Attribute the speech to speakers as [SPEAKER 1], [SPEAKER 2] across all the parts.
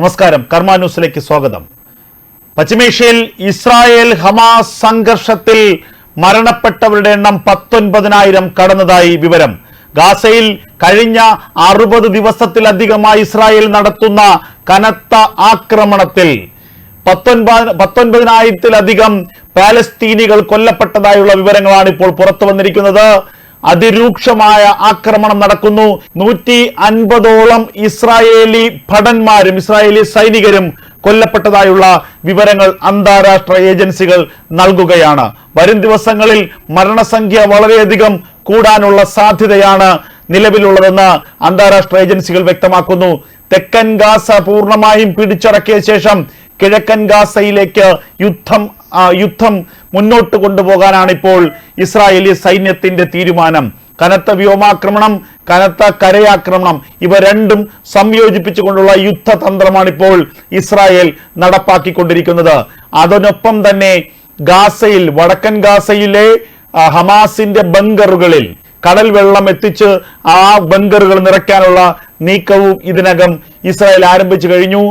[SPEAKER 1] നമസ്കാരം. കർമ്മ ന്യൂസിലേക്ക് സ്വാഗതം. പശ്ചിമേഷ്യയിൽ ഇസ്രായേൽ ഹമാസ് സംഘർഷത്തിൽ മരണപ്പെട്ടവരുടെ എണ്ണം പത്തൊൻപതിനായിരം കടന്നതായി വിവരം. ഗാസയിൽ കഴിഞ്ഞ അറുപത് ദിവസത്തിലധികമായി ഇസ്രായേൽ നടത്തുന്ന കനത്ത ആക്രമണത്തിൽ പത്തൊൻപത് പത്തൊൻപതിനായിരത്തിലധികം പാലസ്തീനികൾ കൊല്ലപ്പെട്ടതായുള്ള വിവരങ്ങളാണ് ഇപ്പോൾ പുറത്തു വന്നിരിക്കുന്നത്. അതിരൂക്ഷമായ ആക്രമണം നടക്കുന്നു. നൂറ്റി അൻപതോളം ഇസ്രായേലി ഭടന്മാരും ഇസ്രായേലി സൈനികരും കൊല്ലപ്പെട്ടതായുള്ള വിവരങ്ങൾ അന്താരാഷ്ട്ര ഏജൻസികൾ നൽകുകയാണ്. വരും ദിവസങ്ങളിൽ മരണസംഖ്യ വളരെയധികം കൂടാനുള്ള സാധ്യതയാണ് നിലവിലുള്ളതെന്ന് അന്താരാഷ്ട്ര ഏജൻസികൾ വ്യക്തമാക്കുന്നു. തെക്കൻ ഗാസ പൂർണമായും പിടിച്ചടക്കിയ ശേഷം കിഴക്കൻ ഗാസയിലേക്ക് യുദ്ധം യുദ്ധം മുന്നോട്ട് കൊണ്ടുപോകാനാണ് ഇപ്പോൾ ഇസ്രായേലി സൈന്യത്തിന്റെ തീരുമാനം. കനത്ത വ്യോമാക്രമണം കനത്ത കരയാക്രമണം ഇവ രണ്ടും സംയോജിപ്പിച്ചുകൊണ്ടുള്ള യുദ്ധതന്ത്രമാണ് ഇപ്പോൾ ഇസ്രായേൽ നടപ്പാക്കിക്കൊണ്ടിരിക്കുന്നത്. അതിനൊപ്പം തന്നെ ഗാസയിൽ വടക്കൻ ഗാസയിലെ ഹമാസിന്റെ ബങ്കറുകളിൽ കടൽ വെള്ളം എത്തിച്ച് ആ ബങ്കറുകൾ നിറയ്ക്കാനുള്ള നീക്കവും ഇതിനകം ഇസ്രായേൽ ആരംഭിച്ചു കഴിഞ്ഞു.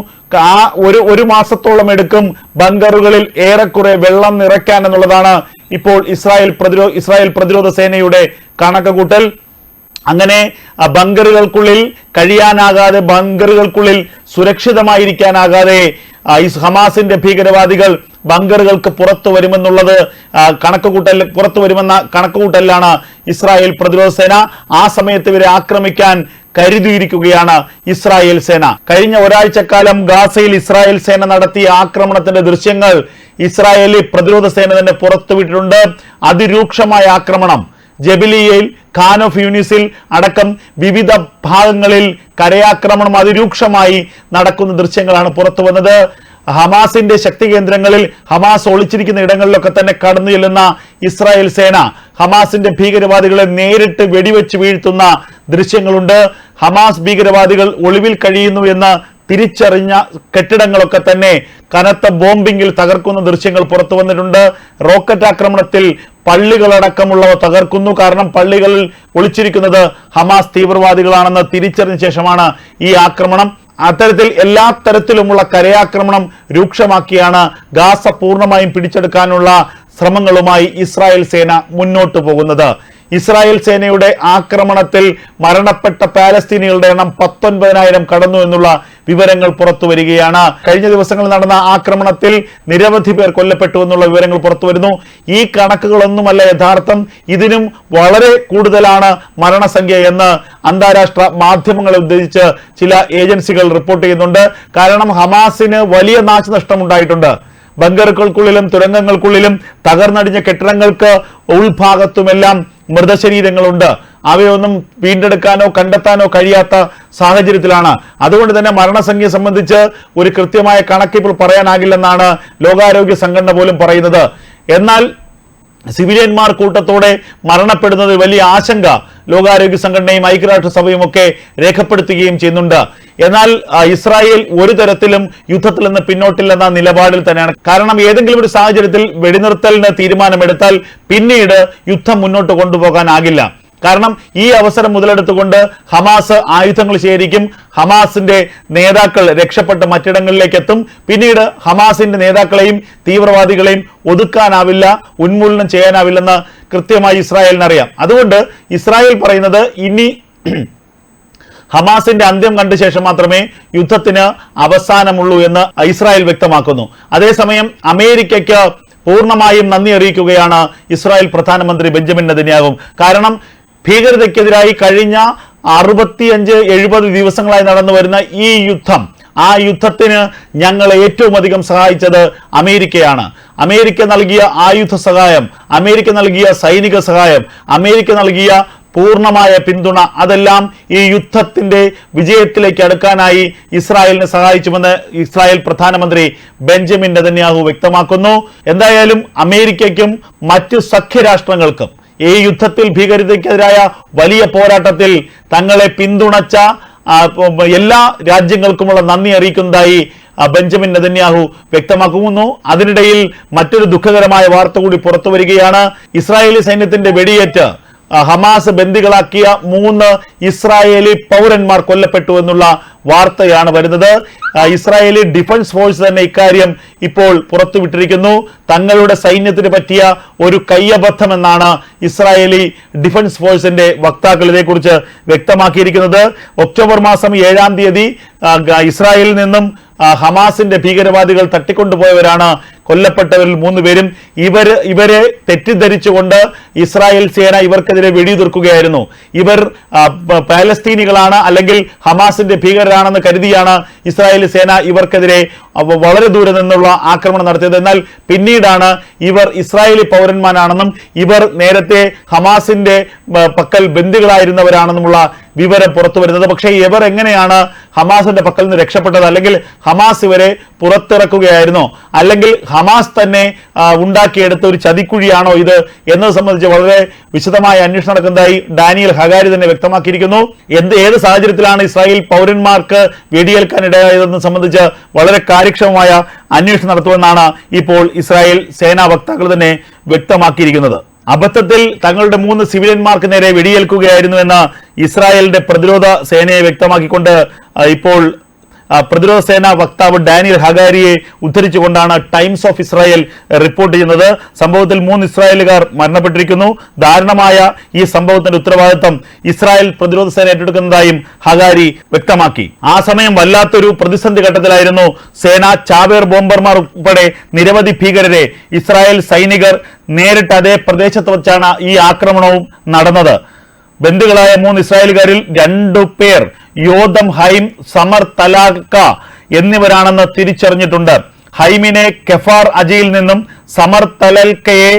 [SPEAKER 1] ആ ഒരു ഒരു മാസത്തോളം എടുക്കും ബങ്കറുകളിൽ ഏറെക്കുറെ വെള്ളം നിറയ്ക്കാൻ എന്നുള്ളതാണ് ഇപ്പോൾ ഇസ്രായേൽ പ്രതിരോധ ഇസ്രായേൽ പ്രതിരോധ സേനയുടെ കണക്കുകൂട്ടൽ. അങ്ങനെ ബങ്കറുകൾക്കുള്ളിൽ കഴിയാനാകാതെ ബങ്കറുകൾക്കുള്ളിൽ സുരക്ഷിതമായിരിക്കാനാകാതെ ഹമാസിന്റെ ഭീകരവാദികൾ ബങ്കറുകൾക്ക് പുറത്തു വരുമെന്നുള്ളത് ആ, കണക്കുകൂട്ടൽ പുറത്തു വരുമെന്ന കണക്കുകൂട്ടലിലാണ് ഇസ്രായേൽ പ്രതിരോധ സേന ആ സമയത്ത് ഇവരെ ആക്രമിക്കാൻ കരുതിയിരിക്കുകയാണ് ഇസ്രായേൽ സേന. കഴിഞ്ഞ ഒരാഴ്ചക്കാലം ഗാസയിൽ ഇസ്രായേൽ സേന നടത്തിയ ആക്രമണത്തിന്റെ ദൃശ്യങ്ങൾ ഇസ്രായേലി പ്രതിരോധ സേന തന്നെ പുറത്തുവിട്ടിട്ടുണ്ട് അതിരൂക്ഷമായ ആക്രമണം. ജബിലിയയിൽ ഖാൻ ഓഫ് യൂണിസിൽ അടക്കം വിവിധ ഭാഗങ്ങളിൽ കരയാക്രമണം അതിരൂക്ഷമായി നടക്കുന്ന ദൃശ്യങ്ങളാണ് പുറത്തു വന്നത്. ഹമാസിന്റെ ശക്തി കേന്ദ്രങ്ങളിൽ ഹമാസ് ഒളിച്ചിരിക്കുന്ന ഇടങ്ങളിലൊക്കെ തന്നെ കടന്നു ചെല്ലുന്ന ഇസ്രായേൽ സേന ഹമാസിന്റെ ഭീകരവാദികളെ നേരിട്ട് വെടിവെച്ച് വീഴ്ത്തുന്ന ദൃശ്യങ്ങളുണ്ട്. ഹമാസ് ഭീകരവാദികൾ ഒളിവിൽ കഴിയുന്നു എന്ന് തിരിച്ചറിഞ്ഞ കെട്ടിടങ്ങളൊക്കെ തന്നെ കനത്ത ബോംബിങ്ങിൽ തകർക്കുന്ന ദൃശ്യങ്ങൾ പുറത്തു വന്നിട്ടുണ്ട്. റോക്കറ്റ് ആക്രമണത്തിൽ പള്ളികളടക്കമുള്ളവ തകർക്കുന്നു. കാരണം പള്ളികളിൽ ഒളിച്ചിരിക്കുന്നത് ഹമാസ് തീവ്രവാദികളാണെന്ന് തിരിച്ചറിഞ്ഞ ശേഷമാണ് ഈ ആക്രമണം. അത്തരത്തിൽ എല്ലാ തരത്തിലുമുള്ള കരയാക്രമണം രൂക്ഷമാക്കിയാണ് ഗാസ പൂർണമായും പിടിച്ചെടുക്കാനുള്ള ശ്രമങ്ങളുമായി ഇസ്രായേൽ സേന മുന്നോട്ടു പോകുന്നത്. ഇസ്രായേൽ സേനയുടെ ആക്രമണത്തിൽ മരണപ്പെട്ട പാലസ്തീനികളുടെ എണ്ണം പത്തൊൻപതിനായിരം കടന്നു എന്നുള്ള വിവരങ്ങൾ പുറത്തു വരികയാണ്. കഴിഞ്ഞ ദിവസങ്ങളിൽ നടന്ന ആക്രമണത്തിൽ നിരവധി പേർ കൊല്ലപ്പെട്ടു എന്നുള്ള വിവരങ്ങൾ പുറത്തു വരുന്നു. ഈ കണക്കുകളൊന്നുമല്ല യഥാർത്ഥം. ഇതിനും വളരെ കൂടുതലാണ് മരണസംഖ്യ എന്ന് അന്താരാഷ്ട്ര മാധ്യമങ്ങളെ ഉദ്ദേശിച്ച് ചില ഏജൻസികൾ റിപ്പോർട്ട് ചെയ്യുന്നുണ്ട്. കാരണം ഹമാസിന് വലിയ നാശനഷ്ടമുണ്ടായിട്ടുണ്ട്. ബങ്കറുകൾക്കുള്ളിലും തുരങ്കങ്ങൾക്കുള്ളിലും തകർന്നടിഞ്ഞ കെട്ടിടങ്ങൾക്ക് ഉൾഭാഗത്തുമെല്ലാം മൃതശരീരങ്ങളുണ്ട്. അവയൊന്നും വീണ്ടെടുക്കാനോ കണ്ടെത്താനോ കഴിയാത്ത സാഹചര്യത്തിലാണ്. അതുകൊണ്ട് തന്നെ മരണസംഖ്യ സംബന്ധിച്ച് ഒരു കൃത്യമായ കണക്കിപ്പോൾ പറയാനാകില്ലെന്നാണ് ലോകാരോഗ്യ സംഘടന പോലും പറയുന്നത്. എന്നാൽ സിവിലിയന്മാർ കൂട്ടത്തോടെ മരണപ്പെടുന്നത് വലിയ ആശങ്ക ലോകാരോഗ്യ സംഘടനയും ഐക്യരാഷ്ട്രസഭയും ഒക്കെ രേഖപ്പെടുത്തുകയും ചെയ്യുന്നുണ്ട്. എന്നാൽ ഇസ്രായേൽ ഒരു തരത്തിലും യുദ്ധത്തിൽ നിന്ന് പിന്നോട്ടില്ലെന്ന നിലപാടിൽ തന്നെയാണ്. കാരണം ഏതെങ്കിലും ഒരു സാഹചര്യത്തിൽ വെടിനിർത്തലിന് തീരുമാനമെടുത്താൽ പിന്നീട് യുദ്ധം മുന്നോട്ട് കൊണ്ടുപോകാനാകില്ല. കാരണം ഈ അവസരം മുതലെടുത്തുകൊണ്ട് ഹമാസ് ആയുധങ്ങൾ ശേഖരിക്കും ഹമാസിന്റെ നേതാക്കൾ രക്ഷപ്പെട്ട മറ്റിടങ്ങളിലേക്ക് എത്തും പിന്നീട് ഹമാസിന്റെ നേതാക്കളെയും തീവ്രവാദികളെയും ഒതുക്കാനാവില്ല ഉന്മൂലനം ചെയ്യാനാവില്ലെന്ന് കൃത്യമായി ഇസ്രായേലിനറിയാം. അതുകൊണ്ട് ഇസ്രായേൽ പറയുന്നത് ഇനി ഹമാസിന്റെ അന്ത്യം കണ്ട ശേഷം മാത്രമേ യുദ്ധത്തിന് അവസാനമുള്ളൂ എന്ന് ഇസ്രായേൽ വ്യക്തമാക്കുന്നു. അതേസമയം അമേരിക്കയ്ക്ക് പൂർണമായും നന്ദി അറിയിക്കുകയാണ് ഇസ്രായേൽ പ്രധാനമന്ത്രി ബെഞ്ചമിൻ നെതന്യാഹും കാരണം ഭീകരതയ്ക്കെതിരായി കഴിഞ്ഞ അറുപത്തിയഞ്ച് എഴുപത് ദിവസങ്ങളായി നടന്നു വരുന്ന ഈ യുദ്ധം ആ യുദ്ധത്തിന് ഞങ്ങൾ ഏറ്റവും അധികം സഹായിച്ചത് അമേരിക്കയാണ്. അമേരിക്ക നൽകിയ ആയുധ സഹായം അമേരിക്ക നൽകിയ സൈനിക സഹായം അമേരിക്ക നൽകിയ പൂർണമായ പിന്തുണ അതെല്ലാം ഈ യുദ്ധത്തിന്റെ വിജയത്തിലേക്ക് അടുക്കാനായി ഇസ്രായേലിനെ സഹായിച്ചുമെന്ന് ഇസ്രായേൽ പ്രധാനമന്ത്രി ബെഞ്ചമിൻ നെതന്യാഹു വ്യക്തമാക്കുന്നു. എന്തായാലും അമേരിക്കയ്ക്കും മറ്റു സഖ്യരാഷ്ട്രങ്ങൾക്കും ഈ യുദ്ധത്തിൽ ഭീകരതയ്ക്കെതിരായ വലിയ പോരാട്ടത്തിൽ തങ്ങളെ പിന്തുണച്ച എല്ലാ രാജ്യങ്ങൾക്കുമുള്ള നന്ദി അറിയിക്കുന്നതായി ബെഞ്ചമിൻ നെതന്യാഹു വ്യക്തമാക്കുന്നു അതിനിടയിൽ മറ്റൊരു ദുഃഖകരമായ വാർത്ത കൂടി പുറത്തു വരികയാണ്. ഇസ്രായേലി സൈന്യത്തിന്റെ വെടിയേറ്റ് ഹമാസ് ബന്ദികളാക്കിയ മൂന്ന് ഇസ്രായേലി പൗരന്മാർ കൊല്ലപ്പെട്ടു എന്നുള്ള വാർത്തയാണ് വരുന്നത്. ഇസ്രായേലി ഡിഫൻസ് ഫോഴ്സ് തന്നെ ഇക്കാര്യം ഇപ്പോൾ പുറത്തുവിട്ടിരിക്കുന്നു. തങ്ങളുടെ സൈന്യത്തിന് പറ്റിയ ഒരു കയ്യബദ്ധം എന്നാണ് ഇസ്രായേലി ഡിഫൻസ് ഫോഴ്സിന്റെ വക്താക്കൾ ഇതേക്കുറിച്ച് വ്യക്തമാക്കിയിരിക്കുന്നത്. ഒക്ടോബർ മാസം ഏഴാം തീയതി ഇസ്രായേലിൽ നിന്നും ഹമാസിന്റെ ഭീകരവാദികൾ തട്ടിക്കൊണ്ടുപോയവരാണ് കൊല്ലപ്പെട്ടവരിൽ മൂന്ന് പേരും. ഇവർ ഇവരെ തെറ്റിദ്ധരിച്ചുകൊണ്ട് ഇസ്രായേൽ സേന ഇവർക്കെതിരെ വെടിയുതിർക്കുകയായിരുന്നു. ഇവർ പാലസ്തീനികളാണ് അല്ലെങ്കിൽ ഹമാസിന്റെ ഭീകരരാണെന്ന് കരുതിയാണ് ഇസ്രായേൽ സേന ഇവർക്കെതിരെ വളരെ ദൂരെ നിന്നുള്ള ആക്രമണം നടത്തിയത്. എന്നാൽ പിന്നീടാണ് ഇവർ ഇസ്രായേലി പൗരന്മാരാണെന്നും ഇവർ നേരത്തെ ഹമാസിന്റെ പക്കൽ ബന്ദികളായിരുന്നവരാണെന്നുമുള്ള വിവരം പുറത്തു വരുന്നത്. പക്ഷേ ഇവർ എങ്ങനെയാണ് ഹമാസിന്റെ പക്കൽ നിന്ന് രക്ഷപ്പെട്ടത്? അല്ലെങ്കിൽ ഹമാസ് ഇവരെ പുറത്തിറക്കുകയായിരുന്നോ? അല്ലെങ്കിൽ ഹമാസ് തന്നെ ഉണ്ടാക്കിയെടുത്ത ഒരു ചതിക്കുഴിയാണോ ഇത് എന്നത് സംബന്ധിച്ച് വളരെ വിശദമായ അന്വേഷണം നടക്കുന്നതായി ഡാനിയൽ ഹഗാരി തന്നെ വ്യക്തമാക്കിയിരിക്കുന്നു. എന്ത് ഏത് സാഹചര്യത്തിലാണ് ഇസ്രായേൽ പൗരന്മാർക്ക് വെടിയേൽക്കാൻ ഇടയായതെന്ന് സംബന്ധിച്ച് വളരെ കാര്യക്ഷമമായ അന്വേഷണം നടത്തുമെന്നാണ് ഇപ്പോൾ ഇസ്രായേൽ സേനാ വക്താക്കൾ തന്നെ വ്യക്തമാക്കിയിരിക്കുന്നത്. അബദ്ധത്തിൽ തങ്ങളുടെ മൂന്ന് സിവിലിയന്മാർക്ക് നേരെ വെടിയേൽക്കുകയായിരുന്നുവെന്ന് ഇസ്രായേലിന്റെ പ്രതിരോധ സേനയെ വ്യക്തമാക്കിക്കൊണ്ട് ഇപ്പോൾ പ്രതിരോധ സേനാ വക്താവ് ഡാനിയൽ ഹഗാരിയെ ഉദ്ധരിച്ചുകൊണ്ടാണ് ടൈംസ് ഓഫ് ഇസ്രായേൽ റിപ്പോർട്ട് ചെയ്യുന്നത്. സംഭവത്തിൽ മൂന്ന് ഇസ്രായേലുകാർ മരണപ്പെട്ടിരിക്കുന്നു. ദാരുണമായ ഈ സംഭവത്തിന്റെ ഉത്തരവാദിത്തം ഇസ്രായേൽ പ്രതിരോധ സേന ഏറ്റെടുക്കുന്നതായും ഹഗാരി വ്യക്തമാക്കി. ആ സമയം വല്ലാത്തൊരു പ്രതിസന്ധി ഘട്ടത്തിലായിരുന്നു. സേന ചാവേർ ബോംബർമാർ ഉൾപ്പെടെ നിരവധി ഭീകരരെ ഇസ്രായേൽ സൈനികർ നേരിട്ട് അതേ പ്രദേശത്ത് വച്ചാണ് ഈ ആക്രമണവും നടന്നത്. ബന്ധുക്കളായ മൂന്ന് ഇസ്രായേലുകാരിൽ രണ്ടു പേർ യോധം ഹൈം സമർ തലാക്ക എന്നിവരാണെന്ന് തിരിച്ചറിഞ്ഞിട്ടുണ്ട്. ഹൈമിനെ കെഫാർ അജയിൽ നിന്നും സമർ തലൽക്കയെ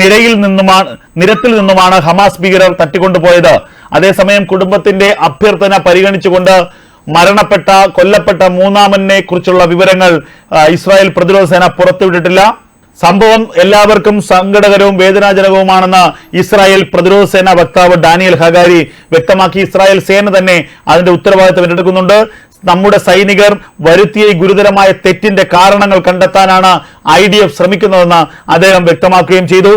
[SPEAKER 1] നിരയിൽ നിന്നുമാണ് നിരത്തിൽ നിന്നുമാണ് ഹമാസ് ഭീകരർ തട്ടിക്കൊണ്ടുപോയത്. അതേസമയം കുടുംബത്തിന്റെ അഭ്യർത്ഥന പരിഗണിച്ചുകൊണ്ട് മരണപ്പെട്ട കൊല്ലപ്പെട്ട മൂന്നാമനെ കുറിച്ചുള്ള വിവരങ്ങൾ ഇസ്രായേൽ പ്രതിരോധ സേന പുറത്തുവിട്ടിട്ടില്ല. സംഭവം എല്ലാവർക്കും സങ്കടകരവും വേദനാജനകവുമാണെന്ന് ഇസ്രായേൽ പ്രതിരോധ സേന വക്താവ് ഡാനിയൽ ഹഗാരി വ്യക്തമാക്കി. ഇസ്രായേൽ സേന തന്നെ അതിന്റെ ഉത്തരവാദിത്തം ഏറ്റെടുക്കുന്നുണ്ട്. നമ്മുടെ സൈനികർ വരുത്തിയ ഗുരുതരമായ തെറ്റിന്റെ കാരണങ്ങൾ കണ്ടെത്താനാണ് ഐ ശ്രമിക്കുന്നതെന്ന് അദ്ദേഹം വ്യക്തമാക്കുകയും ചെയ്തു.